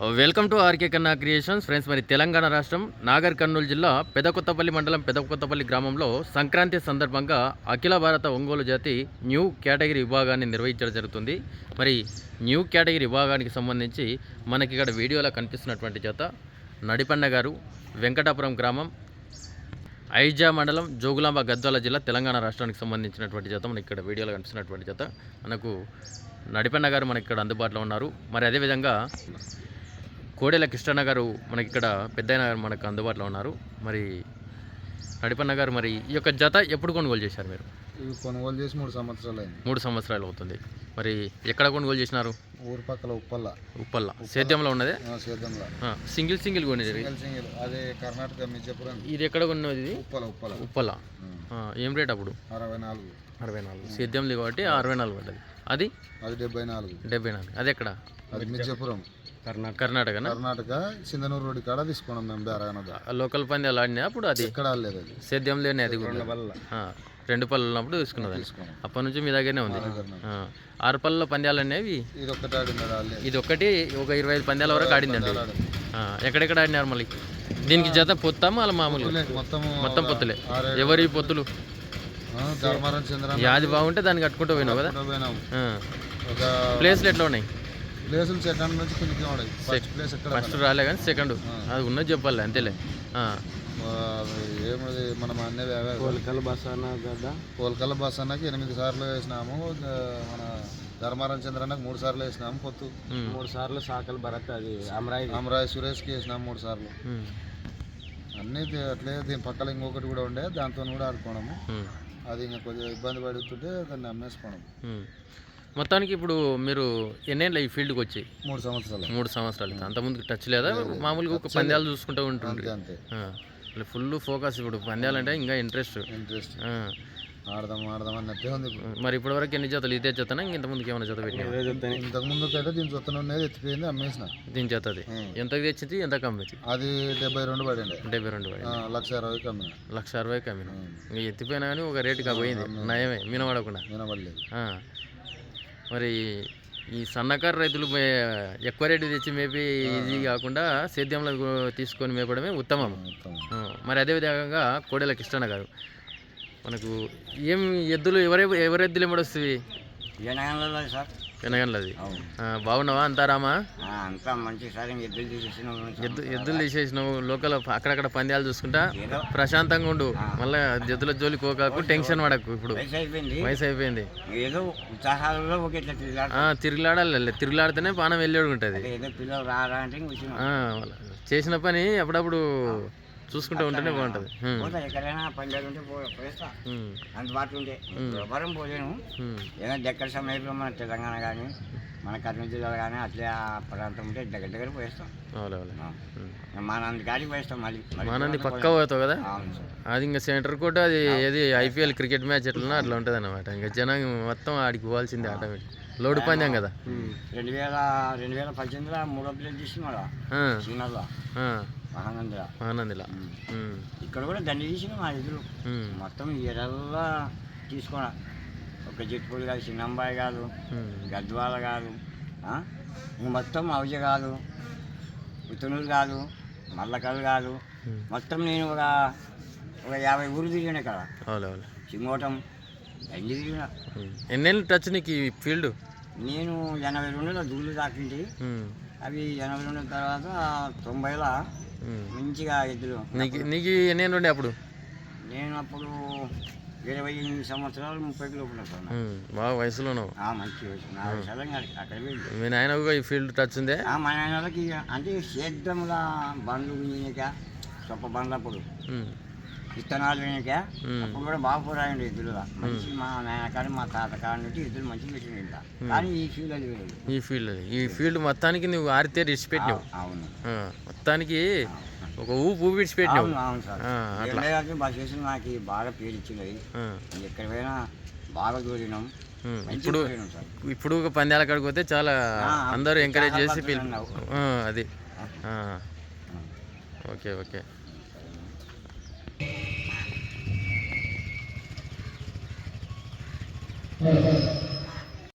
Welcome to R K Kanna creations. Friends మరి తెలంగాణ రాష్ట్రం నాగర్ కర్నూలు జిల్లా పెదకొత్తపల్లి మండలం పెదకొత్తపల్లి గ్రామంలో సంక్రాంతి సందర్భంగా అఖిల భారత ఒంగోలు జాతి న్యూ కేటగిరీ విభాగాన్ని నిర్వహించడం జరుగుతుంది. మరి న్యూ కేటగిరీ విభాగానికి సంబంధించి మనకి ఇక్కడ వీడియోలో కనిపిస్తున్నటువంటి జత నడిపన్న గారు వెంకటాపురం గ్రామం ఐజా మండలం జోగులాంబ గద్వాల జిల్లా తెలంగాణ రాష్ట్రానికి సంబంధించినటువంటి జత మనకి ఇక్కడ వీడియోలో కనిపిస్తున్నటువంటి జత. మనకు నడిపన్న గారు మనకి ఇక్కడ అందుబాటులో ఉన్నారు. మరి అదేవిధంగా కోడెల కృష్ణన్న గారు మనకి ఇక్కడ పెద్దయిన గారు మనకు అందుబాటులో ఉన్నారు. మరి నడిపన్న గారు మరి ఈ యొక్క జత ఎప్పుడు కొనుగోలు చేశారు మీరు? కొనుగోలు చేసి మూడు సంవత్సరాలు అయింది మూడు సంవత్సరాలు అవుతుంది. మరి ఎక్కడ కొనుగోలు చేసినారు? ఊరు పక్కల ఉప్పల్ల. ఉప్పల్ల. సేద్యంలో ఉన్నదే? సేద్యంలో. సింగిల్ సింగిల్ కొనేది సింగిల్ సింగిల్. అదే కర్ణాటక మిర్జాపురం. ఇది ఎక్కడ కొన్నది? ఇది ఉప్పల ఉప్పల ఉప్పల్ల. ఉం. ఆ, ఏం రేట్ అప్పుడు? అరవై నాలుగు. అరవై నాలుగు. సేద్యంలో కాబట్టి అరవై నాలుగు పడ్డది. అది? అది డెబ్బై నాలుగు. డెబ్బై నాలుగు. అది ఎక్కడ? అది మిర్జాపురం. కర్ణాటక. కర్ణాటకనా? కర్ణాటక సింధనూరు రోడ్డు కాడ తీసుకున్నాం మేము బేరగనద ఆ లోకల్ పందాలు ఆడినా అప్పుడు అది? ఎక్కడ లేదు అది. సేద్యంలోనే అది కూడా. వల్ల ఆ, రెండు పళ్ళు ఉన్నప్పుడు తీసుకున్నది తీసుకున్నాం. అప్పటి నుంచి మీ దగ్గరనే ఉంది. ఆరు పళ్ళలో పందాలు అనేవి? ఇది అది ఆడలేదు. ఇది ఒక్కటి ఒక ఇరవై ఐదు పందాల వరకు ఆడిందండి. ఆడింది. ఆ, ఎక్కడెక్కడ ఆడినారు మళ్ళీ? దీనికి జత పొత్తా మళ్ళీ మామూలుగా? పొత్తులే, మొత్తము మొత్తం పొత్తులే. ఎవరి పొత్తులు? ధర్మారం చంద్ర యాది బాగుంటే దాన్ని కట్టుకుంటూ పోయినావు కదా? పోయినాం ఆ, ఒక ప్లేస్లు ఎట్లా ఉన్నాయి? ప్లేసులు సెకండ్ నుంచి కిందికి ఉన్నాయి. ఫస్ట్ ప్లేస్ ఎక్కడ ఫస్ట్ రాలే కానీ సెకండ్ అది ఉన్నది చెప్పాలి అంతేలే. ఏమిది మనం అన్నీ కోలికల బస్ అన్న కదా కోలికల బస్ అన్నకి ఎనిమిది సార్లు వేసినాము మన ధర్మారం చంద్రన్నకి మూడు సార్లు వేసినాము పొత్తు. మూడు సార్లు సాకల్ భరత్ అది అమరాయి. అమరాయి సురేష్కి వేసినాము మూడు సార్లు. అన్నీ అట్లే దీని పక్కన ఇంకొకటి కూడా ఉండే దాంతో కూడా ఆడుకోవడము అది ఇంకా కొద్దిగా ఇబ్బంది పడుతుంటే దాన్ని అమ్మేసుకోవడం. మొత్తానికి ఇప్పుడు మీరు ఎన్నేళ్ళు ఈ ఫీల్డ్కి వచ్చి? మూడు సంవత్సరాలు. మూడు సంవత్సరాలు అంతకుముందు టచ్ లేదా? మామూలుగా ఒక పందాలు చూసుకుంటూ ఉంటుండ్రి. అంతే ఫుల్ ఫోకస్ ఇప్పుడు. పందాలు అంటే ఇంకా ఇంట్రెస్ట్. ఇంట్రెస్ట్. ఆడదాం ఆడదాం అన్నట్టే ఉంది ఇప్పుడు. మరి ఇప్పటి వరకు ఎన్ని జతలు? ఇదే జతనా? ఇంత ముందుకి ఏమైనా జత పెట్టినా ఇంతకు ముందుకైతే దీని చొత్తన ఉన్నది ఎత్తిపోయింది అమ్మేసిన. దీని జతది. ఉం. ఎంత తెచ్చింది? ఎంత కమ్మింది అది డెబ్బై రెండు పడింది. డెబ్బై రెండు పడి ఆ, లక్ష అరవైకి అమ్మిన లక్ష అరవై కమ్మిన. ఇంకా ఎత్తిపోయినా కానీ ఒక రేటుగా పోయింది. నయమే మీనవాడకుండా వినబడలేదు ఆ. మరి ఈ సన్నకారు రైతులు ఎక్కువ రేటు తెచ్చి మేపి ఇది కాకుండా సేద్యంలో తీసుకొని మేపడమే ఉత్తమం. మరి అదే విధంగా కోడెల కిష్టన్న గారు మనకు ఏం ఎద్దులు ఎవరె ఎవరి ఎద్దులు సార్. వినగంలది అవును. బాగున్నావా అంతా రామా? ఆ, అంతా మంచి సార్ ఎద్దులు తీసేసిన ఎద్దు ఎద్దులు తీసేసినావు లోకల్ అక్కడక్కడ పందాలు చూసుకుంటా? ప్రశాంతంగా ఉండు. మళ్ళీ ఎద్దుల జోలి కోకాకు టెన్షన్ పడకు ఇప్పుడు. వయసు అయిపోయింది. ఏదో ఉత్సాహాలలో తిరుగులాడాలి తిరుగులాడితేనే పానం వెళ్ళేడు ఉంటుంది. చేసిన పని అప్పుడప్పుడు చూసుకుంటూ ఉంటేనే బాగుంటుంది. పోతా ఎక్కడైనా ఉంటే అందుబాటులో ఉంటే. పోలేను ఏదైనా దగ్గర సమయంలో మన తెలంగాణ కానీ మన కర్నూలు జిల్లాలో కానీ అట్లా ఆ ప్రాంతం ఉంటే దగ్గర దగ్గర పోయేస్తాం. అవులే అవులే ఆ. ఉమ్. మా నంది కాడికి పోయేస్తాం మళ్ళీ. మళ్ళీ మానంది పక్కా పోతావు కదా? అది ఇంకా సెంటర్ కోట అది ఏది ఐపీఎల్ క్రికెట్ మ్యాచ్ ఎట్లనో అట్లా ఉంటుంది అనమాట ఇంకా జనం మొత్తం ఆడికి పోవాల్సిందే ఆటోమేటిక్. లోడ్ పందెం కదా? రెండు వేల రెండు వేల పద్దెనిమిదిలో మూడో ప్లేట్ తీసుకున్నాడు ఆ, మహానందిలో. ఆనందిలా ఉమ్, ఇక్కడ కూడా దండి తీసిన మా ఎదురు మొత్తం ఎరల్లా తీసుకున్నా. ఒక చిట్టుపూడి కాదు చిన్నంబాయి కాదు గద్వాల కాదు మొత్తం అవజ కాదు ఉత్తనూరు కాదు మల్లకల్ కాదు. మొత్తం నేను ఒక ఒక యాభై ఊరు తిరిగిన ఇక్కడ. సింగోటం అన్ని తిరిగిన. ఎన్నేళ్ళు టచ్ నీకు ఈ ఫీల్డ్? నేను ఎనభై రెండులో దూళ్ళు దాకింటి. అవి ఎనభై రెండు తర్వాత తొంభైలో. మంచిగా ఎద్దులు నీకు నీకు ఎన్నేళ్ళు ఉండే అప్పుడు? నేను అప్పుడు ఇరవై ఎనిమిది సంవత్సరాలు ముప్పై. ఉమ్, బాగా వయసులో ఉన్నావు ఆ, మంచి వయసు. నా వయసు అక్కడ మీ నాయన ఈ ఫీల్డ్ టచ్ ఉందే? ఆ, మా నాయనకి అంటే సేద్యంలో బండ్లు వినిక సొప్ప బండ్లప్పుడు. విత్తనాలు వినిక. అప్పుడు కూడా బాగా పోరాయండి ఎద్దులుగా మంచి మా నాయన కాడ మా తాత కాడ నుండి ఎద్దులు మంచిగా పెట్టింది కానీ ఈ ఫీల్డ్ అది ఈ ఫీల్డ్. ఈ ఫీల్డ్ మొత్తానికి నువ్వు ఆరితే పెట్టినావు. అవును. మొత్తానికి ఒక ఊపు ఊపి పెట్టినావు. అవును సార్. ఆ, అట్లా. ఎక్కడైతే బస్ చేసి నాకు బాగా పేరు ఇచ్చినవి ఎక్కడ పోయినా బాగా దూరినాం. ఇప్పుడు ఇప్పుడు ఒక పందాల కాడికి పోతే చాలా అందరూ ఎంకరేజ్ చేసి పిలు అన్నావు. ఆ, అది. ఆ, ఓకే. ఓకే ఆ.